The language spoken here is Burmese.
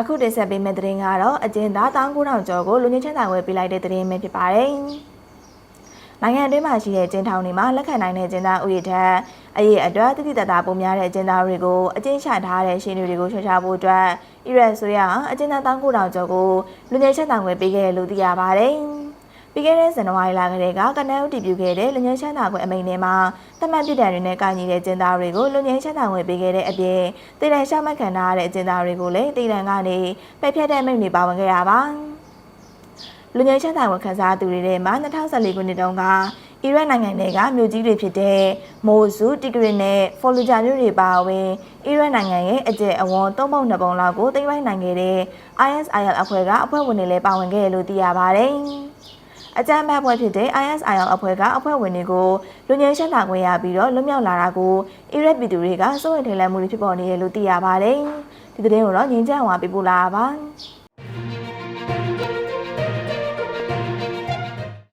အခုတင်ဆက်ပေးမယ့်သတင်းကတော့အကျဉ်းသား19000ကျော်ကိုလူငင်းချမ်းသာဝယ်ပေးလိုက်တဲ့သတင်းပဲဖြစ်ပါတယ်။နိုင်ငံအတွင်းမှာရှိတဲ့ကျင်းထောင်တွေမှာလက်ခံနိုင်တဲ့ကျင်းသားဥယျာဉ်ထက်အရေးအတွက်တတိတတာပုံများတဲ့ကျင်းသားတွေကိုအကျဉ်းချထားတဲ့ရှင်တွေကိုချောချဖို့အတွက်အီရတ်ဆိုရအကျဉ်းသား19000ကျော်ကိုလူငင်းချမ်းသာဝယ်ပေးခဲ့တယ်လို့သိရပါတယ်။ ပြီးခဲ့တဲ့ဇန်နဝါရီလကတည်းကကနအုပ်တည်ပြုခဲ့တဲ့လူငင်းချမ်းသာခွင့်အမိန့်ထဲမှာတမန်ပြစ်ဒဏ်တွေနဲ့ကာညီတဲ့ကျင်းသားတွေကိုလူငင်းချမ်းသာခွင့်ပေးခဲ့တဲ့အပြင်တည်တံရှောက်မှတ်ခံထားရတဲ့ကျင်းသားတွေကိုလည်းတည်တံကနေပိတ်ဖြတ်တဲ့အမိန့်တွေပါဝင်ခဲ့ရပါလူငယ်ချမ်းသာဝန်ခံစားသူတွေထဲမှာ2014ခုနှစ်တုန်းကအီရတ်နိုင်ငံတွေကမြို့ကြီးတွေဖြစ်တဲ့မိုဆူတီဂရစ်နဲ့ဖော်လူဂျာမြို့တွေပါဝင်အီရတ်နိုင်ငံရဲ့အကျယ်အဝန်းသုံးပုံနှစ်ပုံလောက်ကိုသိမ်းပိုက်နိုင်ခဲ့တဲ့ ISIL အဖွဲ့ကအဖွဲ့ဝင်တွေလည်းပါဝင်ခဲ့တယ်လို့သိရပါတယ်။ အကြမ်းဖက်ဖွဲ့ဖြစ်တဲ့ ISIL အဖွဲ့ကအဖွဲ့ဝင်တွေကိုလူငယ်ရှင်းတာခွင့်ရပြီးတော့လွတ်မြောက်လာတာကိုအီရတ်ပြည်သူတွေကစိုးရိမ်ထိတ်လန့်မှုတွေဖြစ်ပေါ်နေတယ်လို့သိရပါတယ်။ဒီသတင်းကိုတော့ငင်းကြံဝါပြပို့လာပါပါ။